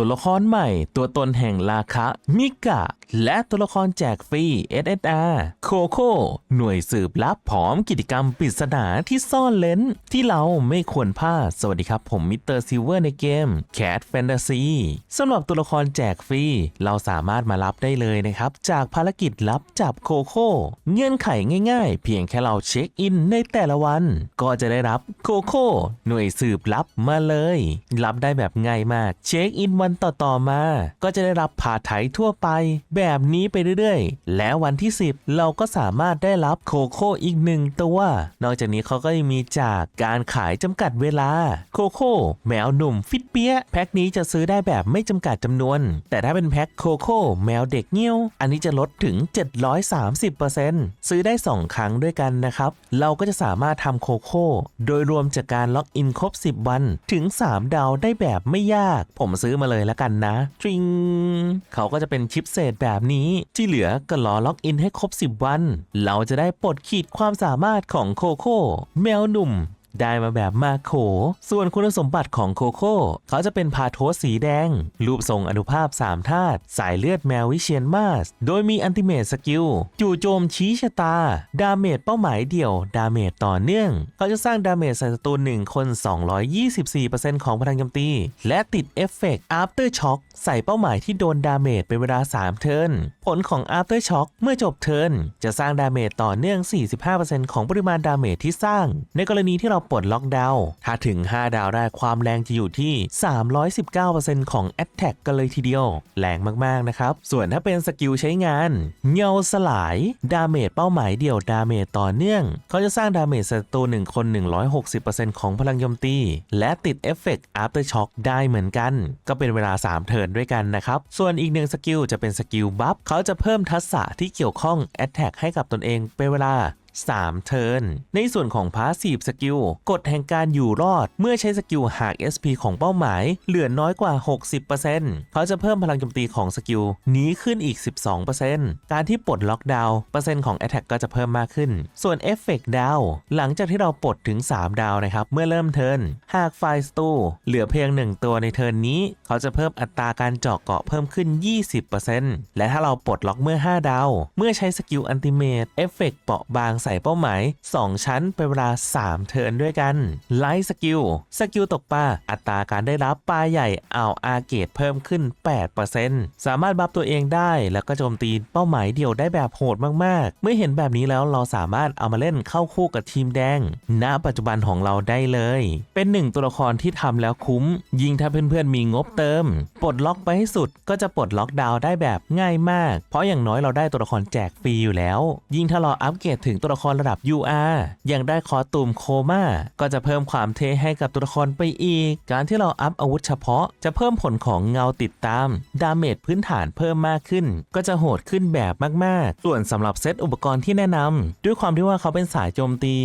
ตัวละครใหม่ ตัวตนแห่งราคะมิกะ และตัวละครแจกฟรี SSR โคโค่หน่วยสืบลับผอมกิจกรรมปริศนาที่ซ่อนเลนที่เราไม่ควรพลาด สวัสดีครับ ผมมิสเตอร์ซิลเวอร์ในเกม Cat Fantasy สำหรับตัวละครแจกฟรี เราสามารถมารับได้เลยนะครับ จากภารกิจลับจับโคโค่เงื่อนไขง่ายๆ เพียงแค่เราเช็คอินในแต่ละวัน ก็จะได้รับโคโค่หน่วยสืบลับมาเลย รับได้แบบง่ายมาก เช็คอินวันต่อๆมา ก็จะได้รับผ่าไถทั่วไปแบบนี้ไปเรื่อยๆ และวันที่ 10 เราก็สามารถได้รับโคโค่อีกหนึ่งตัวนอกจากนี้เขาก็ยังมีจากการขายจำกัดเวลาโคโค่แมวหนุ่มฟิตเปียแพ็คนี้จะซื้อได้แบบไม่จำกัดจำนวน แต่ถ้าเป็นแพ็คโคโค่แมวเด็กเงี้ยว อันนี้จะลดถึง 730%ซื้อได้ 2 ครั้งด้วยกันนะครับ เราก็จะสามารถทำโคโค่โดยรวมจากการล็อกอินครบ 10 วันถึง 3 ดาวได้แบบไม่ยาก ผมซื้อมาเลยแล้วกันนะจริงเขาก็จะเป็นชิปเศษแบบนี้ที่เหลือก็รอล็อกอินให้ครบ 10 วัน เราจะได้ปลดขีดความสามารถของโคโค่แมวหนุ่ม ได้มาแบบมาโข ส่วนคุณสมบัติของโคโค่เขาจะเป็นพาโทสสีแดง รูปทรงอนุภาพ3ธาตุสายเลือดแมววิเชียนมาส โดยมีอันติเมตสกิล จู่โจมชี้ชะตา ดาเมจเป้าหมายเดี่ยว ดาเมจต่อเนื่อง เขาจะสร้างดาเมจใส่ศัตรู1คน 224%ของพลังโจมตี และติดเอฟเฟกต์ After Shock ใส่เป้าหมายที่โดนดาเมจเป็นเวลา 3 เทิร์นผลของ After Shock เมื่อจบเทิร์นจะสร้างดาเมจต่อเนื่อง 45%ของปริมาณดาเมจที่สร้าง ในกรณีที่เราปลดล็อกดาวน์ถ้าถึง 5 ดาวได้ความแรงจะอยู่ที่ 319%ของ Attack กันเลยทีเดียว แรงมากๆนะครับ ส่วนถ้าเป็นสกิลใช้งานเงาสลาย ดาเมจเป้าหมายเดี่ยวดาเมจต่อเนื่อง เขาจะสร้างดาเมจศัตรู1คน 160%ของพลังโจมตี และติดเอฟเฟกต์ After Shock ได้เหมือนกัน ก็เป็นเวลา 3 เทิร์นด้วยกันนะครับ ส่วนอีกหนึ่งสกิลจะเป็นสกิลบัฟเขาจะเพิ่มทักษะที่เกี่ยวข้อง Attack ให้กับตนเองเป็นเวลา 3 เทิร์น ในส่วนของพาสซีฟสกิลกฎแห่งการอยู่รอด เมื่อใช้สกิลหาก SP ของเป้าหมาย เหลือน้อยกว่า 60%เขาจะเพิ่มพลังโจมตีของสกิลนี้ขึ้นอีก 12%การที่ปลดล็อกดาวน์เปอร์เซ็นต์ของ Attack ก็จะเพิ่มมากขึ้น ส่วนเอฟเฟกต์ดาวหลังจากที่เราปลดถึง 3 ดาวนะครับ เมื่อเริ่มเทิร์นหากไฟสตูเหลือเพียง 1 ตัวในเทิร์นนี้ เขาจะเพิ่มอัตราการเจาะเกาะเพิ่มขึ้น 20%และถ้าเราปลดล็อกเมื่อ 5 ดาว เมื่อใช้สกิลอันติเมตเอฟเฟกต์เปราะบางส่เป้าหมาย 2 ชั้นเป็นเวลา 3 เทิร์นด้วยกัน ไลท์สกิล สกิลตกปลา อัตราการได้รับปลาใหญ่อ่าวอาเกตเพิ่มขึ้น 8%สามารถบัฟตัวเองได้แล้วก็โจมตีเป้าหมายเดียวได้แบบโหดมากๆ เมื่อเห็นแบบนี้แล้วเราสามารถเอามาเล่นเข้าคู่กับทีมแดง ณ ปัจจุบันของเราได้เลย เป็นหนึ่งตัวละครที่ทำแล้วคุ้ม ยิ่งถ้าเพื่อนๆมีงบเติม ปลดล็อกไปให้สุดก็จะปลดล็อกดาวได้แบบง่ายมาก เพราะอย่างน้อยเราได้ตัวละครแจกฟรีอยู่แล้ว ยิ่งถ้าเราอัปเกรดถึงตัวละครระดับ UR ยังได้คอสตูมโคม่าก็จะเพิ่มความเท่ให้กับตัวละครไปอีก การที่เราอัพอาวุธเฉพาะ จะเพิ่มผลของเงาติดตาม ดาเมจพื้นฐานเพิ่มมากขึ้น ก็จะโหดขึ้นแบบมากๆ ส่วนสำหรับเซตอุปกรณ์ที่แนะนำด้วยความที่ว่าเขาเป็นสายโจมตี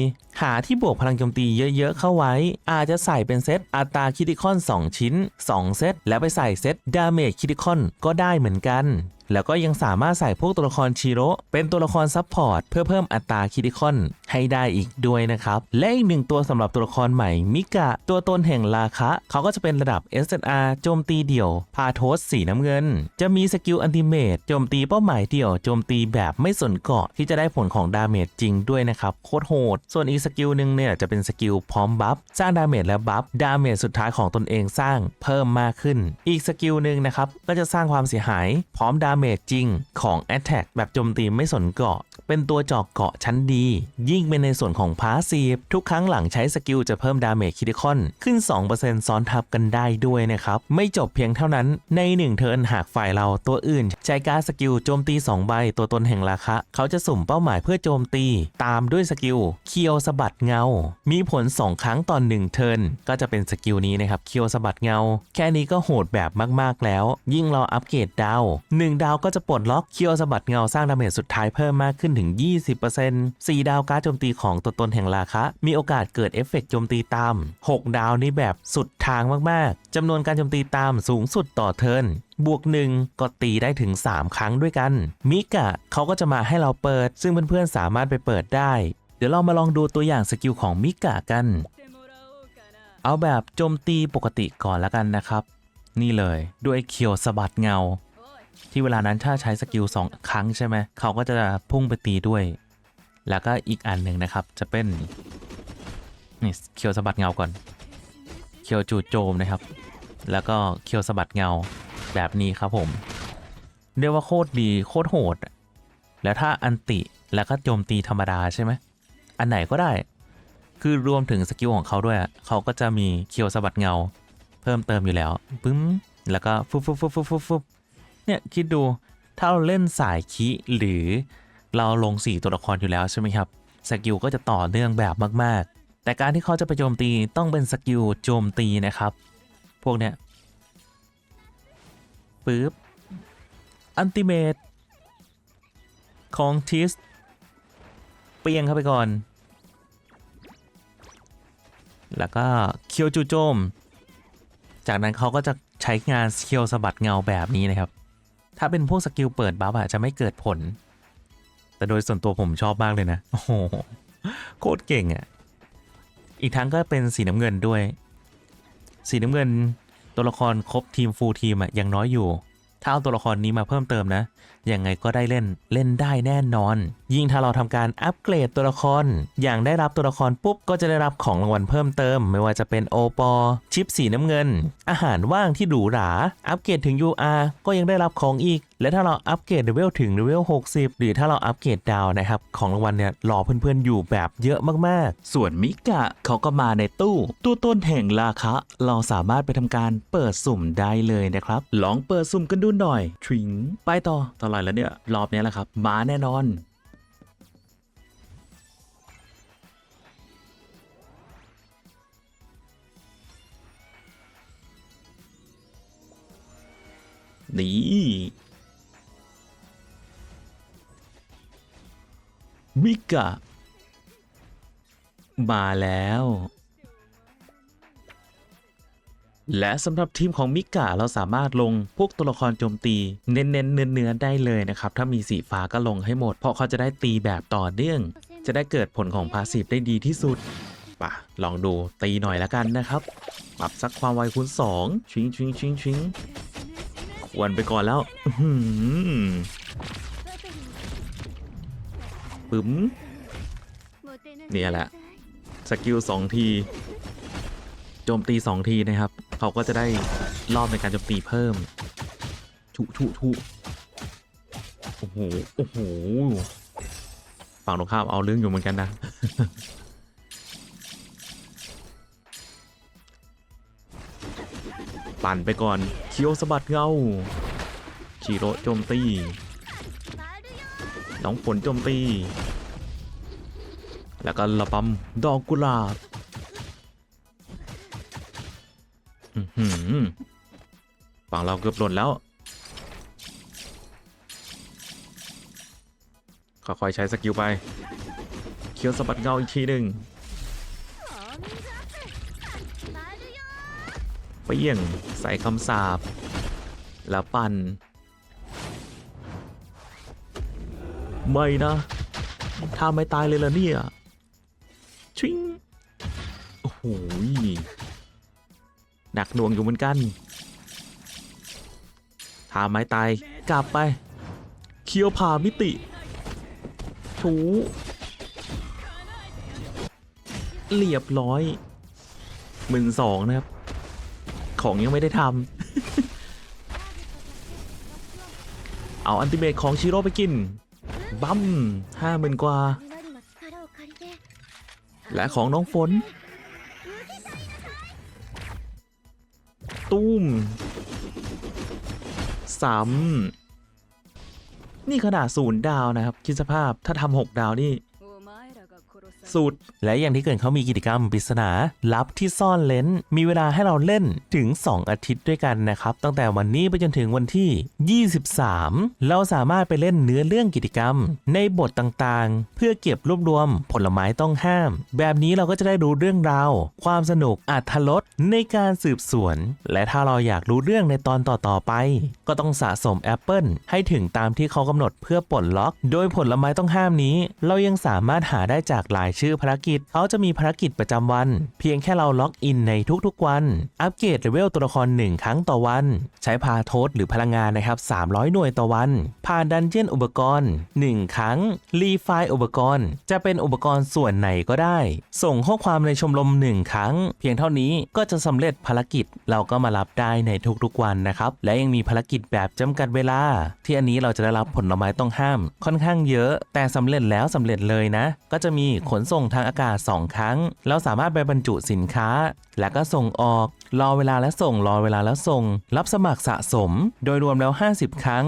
หาที่บวกพลังโจมตีเยอะๆเข้าไว้ อาจจะใส่เป็นเซตอัตราคิติคอน 2 ชิ้น 2 เซตแล้วไปใส่เซตดาเมจคิติคอนก็ได้เหมือนกัน แล้วก็ยังสามารถใส่พวกตัวละครชิโร่เป็นตัวละครซับพอร์ตเพื่อเพิ่มอัตราคิติคอนให้ได้อีกด้วยนะครับ และอีกหนึ่งตัวสำหรับตัวละครใหม่มิกะ ตัวตนแห่งราคะ เขาก็จะเป็นระดับ SNR โจมตีเดี่ยว พาโทสสีน้ำเงิน จะมีสกิลอันติเมตโจมตีเป้าหมายเดี่ยวโจมตีแบบไม่สนเกาะที่จะได้ผลของดาเมจจริงด้วยนะครับโคตรโหด ส่วนอีกสกิลหนึ่งเนี่ยจะเป็นสกิลพร้อมบัฟสร้างดาเมจและบัฟดาเมจสุดท้ายของตนเองสร้างเพิ่มมากขึ้น อีกสกิลหนึ่งนะครับก็จะสร้างความเสียหายพร้อมดาเมจจริงของ Attack แบบโจมตีไม่สนเกาะ เป็นตัวจอกเกาะชั้นดี ยิ่งเป็นในส่วนของพาสซีฟทุกครั้งหลังใช้สกิลจะเพิ่มดาเมจคิติคอน ขึ้น 2%ซ้อนทับกันได้ด้วยนะครับ ไม่จบเพียงเท่านั้นใน 1 เทิร์นหากฝ่ายเราตัวอื่น ใช้การสกิลโจมตี 2 ใบตัวตนแห่งราคะ เขาจะสุ่มเป้าหมายเพื่อโจมตี ตามด้วยสกิลเคียวสะบัดเงา มีผล 2 ครั้งต่อน1เทิร์นก็จะเป็นสกิลนี้นะครับเคียวสะบัดเงา แค่นี้ก็โหดแบบมากๆแล้ว ยิ่งเราอัปเกรดดาว1ดาวก็จะปลดล็อกเคียวสะบัดเงาสร้างดาเมจสุดท้ายเพิ่มมากขึ้นถึง 20% 4 ดาวการดโจมตีของตัวตนแห่งราคะ มีโอกาสเกิดเอฟเฟกต์โจมตีตาม 6 ดาวนี้แบบสุดทางมากๆจำนวนการโจมตีตามสูงสุดต่อเทิร์นบวกหนึ่งก็ตีได้ถึง 3 ครั้งด้วยกัน มิกะเขาก็จะมาให้เราเปิด ซึ่งเพื่อนๆสามารถไปเปิดได้ เดี๋ยวเรามาลองดูตัวอย่างสกิลของมิกะกัน เอาแบบโจมตีปกติก่อนแล้วกันนะครับ นี่เลยด้วยเคียวสะบัดเงา ที่เวลานั้นถ้าใช้สกิลสองครั้งใช่ไหมเขาก็จะพุ่งไปตีด้วย แล้วก็อีกอันหนึ่งนะครับจะเป็นนี่เคียวสะบัดเงาก่อน เคียวจู่โจมนะครับ แล้วก็เคียวสะบัดเงาแบบนี้ครับผม เรียกว่าโคตรดีโคตรโหด แล้วถ้าอันติแล้วก็โจมตีธรรมดาใช่ไหม อันไหนก็ได้ คือรวมถึงสกิลของเขาด้วย เขาก็จะมีเคียวสะบัดเงา เพิ่มเติมอยู่แล้วปึ้ม แล้วก็ฟุบฟุบฟุบฟุบฟุบฟุบ เนี่ยคิดดูถ้าเราเล่นสายคิหรือเราลง 4 ตัวละครอยู่แล้วใช่ไหมครับสกิลก็จะต่อเนื่องแบบมากๆ แต่การที่เขาจะไปโจมตีต้องเป็นสกิลโจมตีนะครับ พวกเนี้ยปึ๊บอันติเมตของทิสเปียงเข้าไปก่อน แล้วก็เคียวจูโจม จากนั้นเขาก็จะใช้งานเคียวสะบัดเงาแบบนี้นะครับ ถ้าเป็นพวกสกิลเปิดบัฟอะจะไม่เกิดผล แต่โดยส่วนตัวผมชอบมากเลยนะ โอ้โห โคตรเก่งอะอีกทั้งก็เป็นสีน้ำเงินด้วย สีน้ำเงินตัวละครครบทีมฟูลทีมอะยังน้อยอยู่ ถ้าเอาตัวละครนี้มาเพิ่มเติมนะ ยังไงก็ได้เล่นเล่นได้แน่นอน ยิ่งถ้าเราทำการอัปเกรดตัวละคร อย่างได้รับตัวละครปุ๊บก็จะได้รับของรางวัลเพิ่มเติม ไม่ว่าจะเป็นโอปอชิปสีน้ำเงิน อาหารว่างที่หรูหราอัปเกรดถึง UR ก็ยังได้รับของอีก และถ้าเราอัปเกรดเลเวลถึงเลเวล60 หรือถ้าเราอัปเกรดดาวนะครับของรางวัลเนี่ยรอเพื่อนๆอยู่แบบเยอะมากๆ ส่วนมิกะเขาก็มาในตู้ ตู้ต้นแห่งราคะ เราสามารถไปทำการเปิดสุ่มได้เลยนะครับ ลองเปิดสุ่มกันดูหน่อยทริงไปต่อเท่าไหร่แล้วเนี่ย รอบนี้แหละครับ มาแน่นอน นี่มิกะ มาแล้ว และสำหรับทีมของมิกะเราสามารถลงพวกตัวละครโจมตี เน้นๆเนื้อๆได้เลยนะครับ ถ้ามีสีฟ้าก็ลงให้หมด เพราะเขาจะได้ตีแบบต่อเนื่อง จะได้เกิดผลของพาสซีฟได้ดีที่สุดป่ะลองดูตีหน่อยละกันนะครับ ปรับสักความไวคูณ2ชิงชิงชิงชิงควรไปก่อนแล้วหือปึ๋มเนี่ยแหละ สกิล 2 ที โจมตี 2 ทีนะครับ เขาก็จะได้รอบในการโจมตีเพิ่มชุชุชุโอ้โหโอ้โหฝั่งตรงข้ามเอาเรื่องอยู่เหมือนกันนะปั่นไปก่อนเคียวสะบัดเงาชิโร่โจมตีน้องฝนโจมตี แล้วก็ระบำดอกกุหลาบ ฝั่งเราเกือบหล่นแล้ว ค่อยๆใช้สกิลไป เคี้ยวสะบัดเงาอีกทีหนึ่งเปี้ยงใส่คำสาบ แล้วปั่น ไม่นะ ถ้าไม่ตายเลยล่ะเนี่ย ชิง โอ้โห หนักหน่วงอยู่เหมือนกันถ้าไม่ตายกลับไป เคียวผ่ามิติ ถูเรียบร้อยหมื่นสองนะครับ ของยังไม่ได้ทำ เอาอันติเมทของชิโร่ไปกิน บัมห้าหมื่นกว่า และของน้องฝน ตุ้มสามนี่ขนาดศูนย์ดาวนะครับ คิดสภาพถ้าทำหกดาวนี่ สุด และอย่างที่เกิดเขามีกิจกรรมปริศนาลับที่ซ่อนเลนมีเวลาให้เราเล่นถึง 2 อาทิตย์ด้วยกันนะครับ ตั้งแต่วันนี้ไปจนถึงวันที่ 23 เราสามารถไปเล่นเนื้อเรื่องกิจกรรม ในบทต่างๆ เพื่อเก็บรวบรวมผลไม้ต้องห้าม แบบนี้เราก็จะได้รู้เรื่องราว ความสนุกอัธรสในการสืบสวน และถ้าเราอยากรู้เรื่องในตอนต่อๆไป ก็ต้องสะสมแอปเปิลให้ถึงตามที่เขากำหนดเพื่อปลดล็อก โดยผลไม้ต้องห้ามนี้ เรายังสามารถหาได้จากหลายชื่อภารกิจ เขาจะมีภารกิจประจำวัน เพียงแค่เราล็อกอินในทุกๆวัน อัปเกรดเลเวลตัวละคร 1 ครั้งต่อวัน ใช้พาโทสหรือพลังงานนะครับ 300 หน่วยต่อวัน ผ่านดันเจียนอุปกรณ์ 1 ครั้ง รีไฟล์อุปกรณ์ จะเป็นอุปกรณ์ส่วนไหนก็ได้ ส่งข้อความในชมรม 1 ครั้ง เพียงเท่านี้ก็จะสำเร็จภารกิจ เราก็มารับได้ในทุกๆวันนะครับ และยังมีภารกิจแบบจำกัดเวลา ที่อันนี้เราจะได้รับผลไม้ต้องห้าม ค่อนข้างเยอะ แต่สำเร็จแล้วสำเร็จเลยนะ ก็จะมีขนส่งทางอากาศ 2 ครั้ง เราสามารถไปบรรจุสินค้า แล้วก็ส่งออก รอเวลาและส่ง รอเวลาแล้วส่ง รับสมัครสะสม โดยรวมแล้ว 50 ครั้ง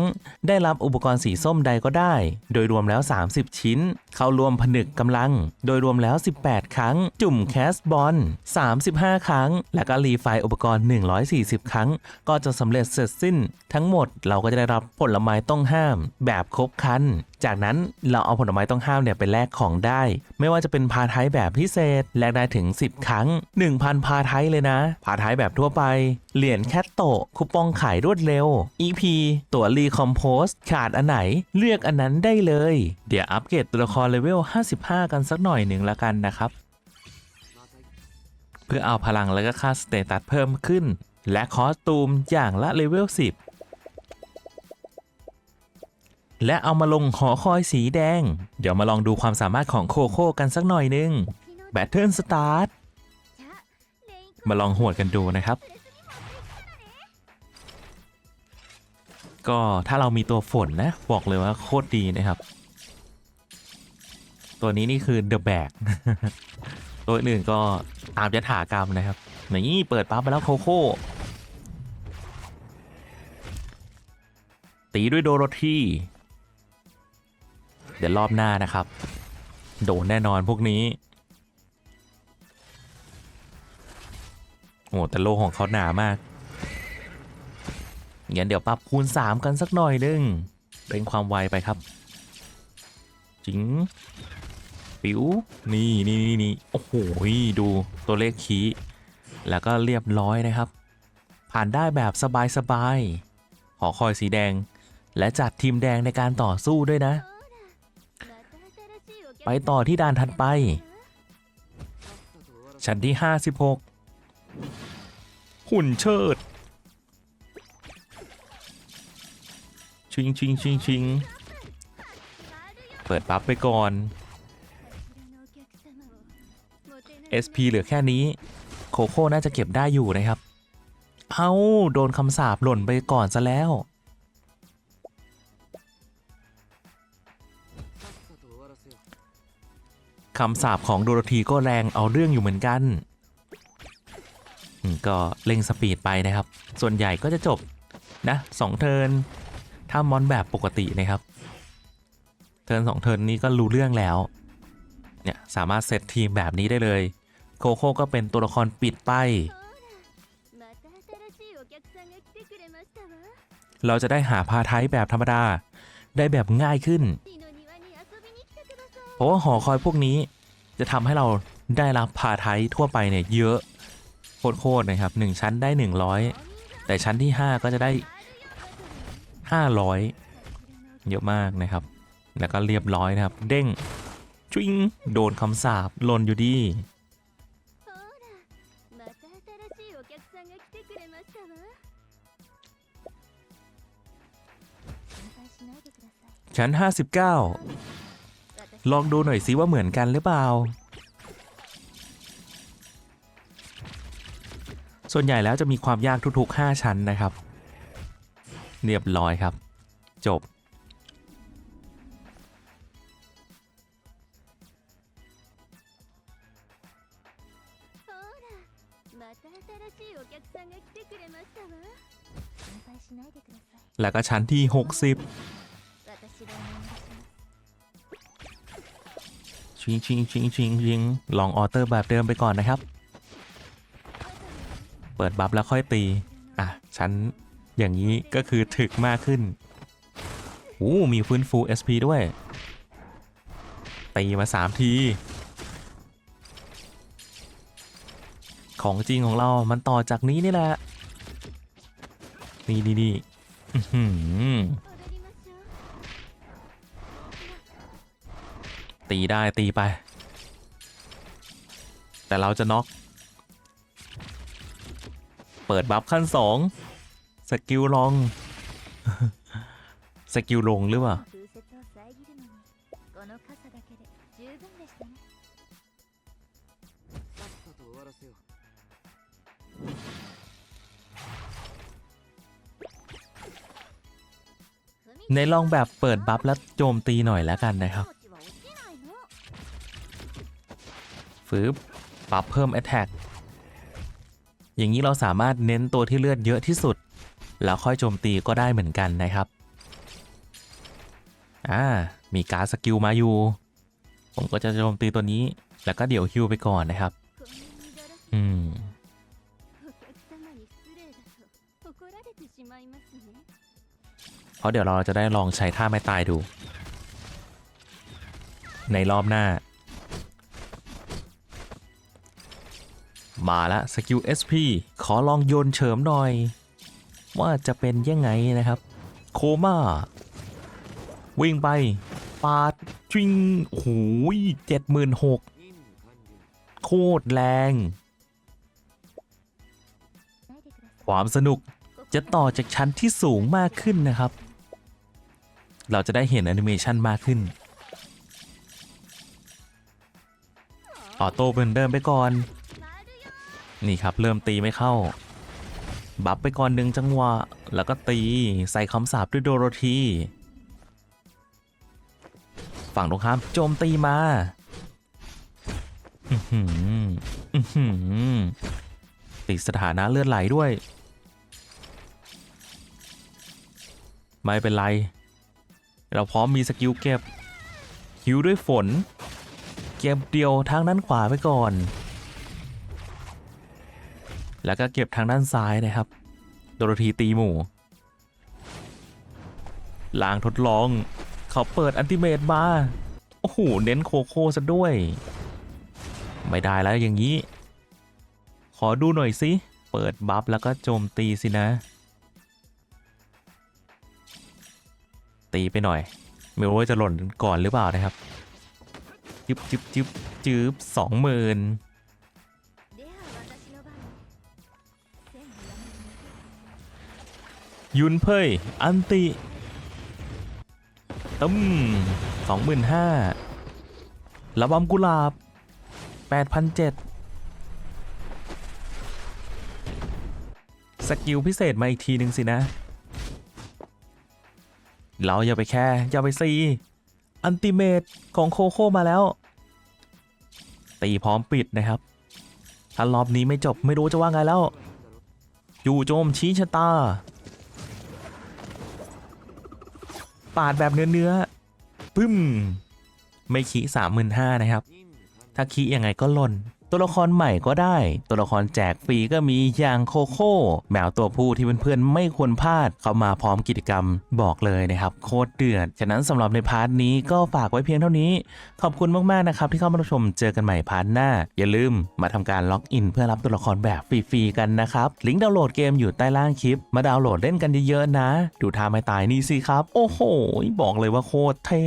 ได้รับอุปกรณ์สีส้มใดก็ได้ โดยรวมแล้ว 30 ชิ้น เข้ารวมผนึกกำลัง โดยรวมแล้ว 18 ครั้ง จุ่มแคสบอล 35 ครั้ง และก็รีไฟล์อุปกรณ์ 140 ครั้ง ก็จะสำเร็จเสร็จสิ้น ทั้งหมดเราก็จะได้รับผลไม้ต้องห้าม แบบครบคัน จากนั้นเราเอาผลไม้ต้องห้ามเนี่ยไปแลกของได้ ไม่ว่าจะเป็นพาไทยแบบพิเศษแลกได้ถึง 10 ครั้ง 1,000 พาไทยเลยนะ พาไทยแบบทั่วไป เหรียญแคตโตะคูปองขายรวดเร็ว EP ตั๋วรีคอมโพสขาดอันไหนเลือกอันนั้นได้เลย เดี๋ยวอัปเกรดตัวละครเลเวล 55 กันสักหน่อยหนึ่งละกันนะครับ เพื่อเอาพลังและก็ค่าสเตตัสเพิ่มขึ้น และคอสตูมอย่างละเลเวล 10 และเอามาลงหอคอยสีแดง เดี๋ยวมาลองดูความสามารถของโคโค่กันสักหน่อยหนึงแบทเทิลสตาร์ทมาลองหวดกันดูนะครับ ก็ถ้าเรามีตัวฝนนะ บอกเลยว่าโคตรดีนะครับ ตัวนี้นี่คือ The Bag ตัวอื่นก็ตามยถากรรมนะครับนี่เปิดปั๊บไปแล้วโคโค่ตีด้วยโดโรธี เดี๋ยวรอบหน้านะครับ โดนแน่นอนพวกนี้ โอ้แต่โลของเขาหนามากงั้นเดี๋ยวปรับคูณ 3 กันสักหน่อยนึง เป็นความไวไปครับ จิง ปิวนี่นี่นี่นี่โอ้โหดูตัวเลขคีแล้วก็เรียบร้อยนะครับ ผ่านได้แบบสบายๆหอคอยสีแดง และจัดทีมแดงในการต่อสู้ด้วยนะ ไปต่อที่ด่านถัดไป ชั้นที่ 56 หุ่นเชิด ชิงชิงชิงชิงเปิดปั๊บไปก่อน SP เหลือแค่นี้ โคโค่น่าจะเก็บได้อยู่นะครับ เอา้า โดนคำสาปหล่นไปก่อนซะแล้ว คำสาปของโดโรธีก็แรงเอาเรื่องอยู่เหมือนกัน ก็เร่งสปีดไปนะครับ ส่วนใหญ่ก็จะจบนะสองเทิร์นถ้ามอนแบบปกตินะครับ เทิร์นสองเทิร์นนี้ก็รู้เรื่องแล้ว เนี่ยสามารถเซตทีมแบบนี้ได้เลย โคโค่ก็เป็นตัวละครปิดไป เราจะได้หาพาไทป์แบบธรรมดา ได้แบบง่ายขึ้น เพราะว่าหอคอยพวกนี้จะทำให้เราได้รับพาไทป์ทั่วไปเนี่ยเยอะโคตรๆนะครับ 1 ชั้นได้ 100 แต่ชั้นที่ 5 ก็จะได้ 500 เยอะมากนะครับ แล้วก็เรียบร้อยนะครับ เด้งจุิงโดนคำสาปหล่นอยู่ดีชั้น 59 ลองดูหน่อยซิว่าเหมือนกันหรือเปล่า ส่วนใหญ่แล้วจะมีความยากทุก ๆ 5 ชั้นนะครับ เรียบร้อยครับ จบ แล้วก็ชั้นที่ 60 ชิงชิงชิงชิงชิงลองออเตอร์แบบเดิมไปก่อนนะครับ เปิดบัฟแล้วค่อยตี อะ ชั้นอย่างนี้ก็คือถึกมากขึ้นโอ้มีฟื้นฟู SP ด้วย ตีมา 3 ที ของจริงของเรามันต่อจากนี้นี่แหละ นี่นี่นี่ ตีได้ตีไป แต่เราจะน็อกเปิดบัฟขั้นสองสกิลลอง สกิลลงหรือเปล่าในลองแบบเปิดบัฟแล้วโจมตีหน่อยแล้วกันนะครับ ฟืบปรับเพิ่ม Attack อย่างนี้เราสามารถเน้นตัวที่เลือดเยอะที่สุด แล้วค่อยโจมตีก็ได้เหมือนกันนะครับอ่ามีการสกิลมาอยู่ ผมก็จะโจมตีตัวนี้ แล้วก็เดี๋ยวฮิวไปก่อนนะครับ อืมเพราะเดี๋ยวเราจะได้ลองใช้ท่าไม่ตายดู ในรอบหน้า มาละสกิล SP ขอลองโยนเฉิมหน่อย ว่าจะเป็นยังไงนะครับ โคม่า วิ่งไป ปาดจิงโหยเจ็ดหมื่นหกโคตรแรง ความสนุกจะต่อจากชั้นที่สูงมากขึ้นนะครับ เราจะได้เห็นแอนิเมชันมากขึ้น ออโต้เป็นเดิมไปก่อน นี่ครับ เริ่มตีไม่เข้า บัฟไปก่อนหนึ่งจังหวะ แล้วก็ตีใส่คำสาปด้วยโดโรธีฝั่งตรงข้ามโจมตีมาอื้อหืออื้อหือติดสถานะเลือดไหลด้วย ไม่เป็นไร เราพร้อมมีสกิลเก็บฮิวด้วยฝน เก็บเดียวทางด้านขวาไปก่อน แล้วก็เก็บทางด้านซ้ายนะครับ โดโรธีตีหมู่ลางทดลอง เขาเปิดอันติเมตมา โอ้โห เน้นโคโค่ซะด้วย ไม่ได้แล้วอย่างนี้ ขอดูหน่อยสิ เปิดบัฟแล้วก็โจมตีสินะ ตีไปหน่อย ไม่รู้ว่าจะหล่นก่อนหรือเปล่านะครับ จึบจึบจึบจึบสองหมื่น ยุนเพยอันติตึมสองหมื่นห้าระบำกุหลาบแปดพันเจ็ดสกิลพิเศษมาอีกทีหนึ่งสินะ เราอย่าไปแค่ อย่าไปซีอันติเมตของโคโค่มาแล้ว ตีพร้อมปิดนะครับ ถ้ารอบนี้ไม่จบไม่รู้จะว่าไงแล้วจู่โจมชี้ชะตา ปาดแบบเนื้อเนื้อปึ้ม ไม่ขี้สามหมื่นห้านะครับ ถ้าขี้ยังไงก็หล่น ตัวละครใหม่ก็ได้ ตัวละครแจกฟรีก็มีอย่างโคโค่แมวตัวผู้ที่เพื่อนๆไม่ควรพลาดเข้ามาพร้อมกิจกรรมบอกเลยนะครับ โคตรเดือด ฉะนั้นสำหรับในพาร์ทนี้ก็ฝากไว้เพียงเท่านี้ ขอบคุณมากๆนะครับที่เข้ามารับชมเจอกันใหม่พาร์ทหน้า อย่าลืมมาทำการล็อกอิน เพื่อรับตัวละครแบบฟรีๆกันนะครับลิงก์ดาวน์โหลดเกมอยู่ใต้ล่างคลิป มาดาวน์โหลดเล่นกันเยอะๆนะ ดูท่าไม่ตายนี่สิครับ โอ้โห บอกเลยว่าโคตรเท่